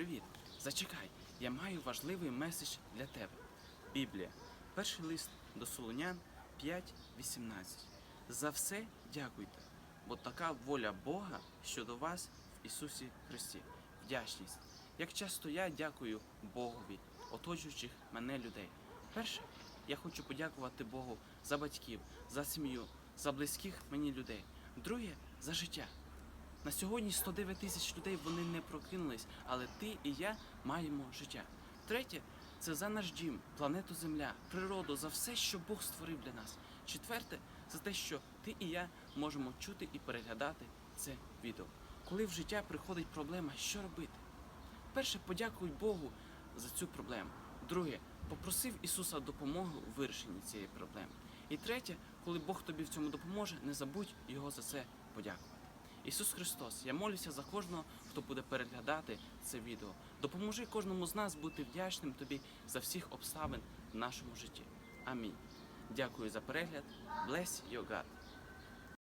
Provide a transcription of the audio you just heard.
привіт! Зачекай, я маю важливий меседж для тебе. Біблія. Перший лист до Солонян 5.18. За все дякуйте, бо така воля Бога щодо вас в Ісусі Христі. Вдячність. Як часто я дякую Богові, оточуючих мене людей. Перше, я хочу подякувати Богу за батьків, за сім'ю, за близьких мені людей. Друге, за життя. На сьогодні 109 тисяч людей вони не прокинулись, але ти і я маємо життя. Третє це за наш дім, планету Земля, природу, за все, що Бог створив для нас. Четверте за те, що ти і я можемо чути і переглядати це відео. Коли в життя приходить проблема, що робити? Перше, подякуй Богу за цю проблему. Друге, попросив Ісуса допомоги у вирішенні цієї проблеми. І третє, коли Бог тобі в цьому допоможе, не забудь його за це подякувати. Ісус Христос, я молюся за кожного, хто буде переглядати це відео. Допоможи кожному з нас бути вдячним тобі за всіх обставин в нашому житті. Амінь. Дякую за перегляд. Bless your God.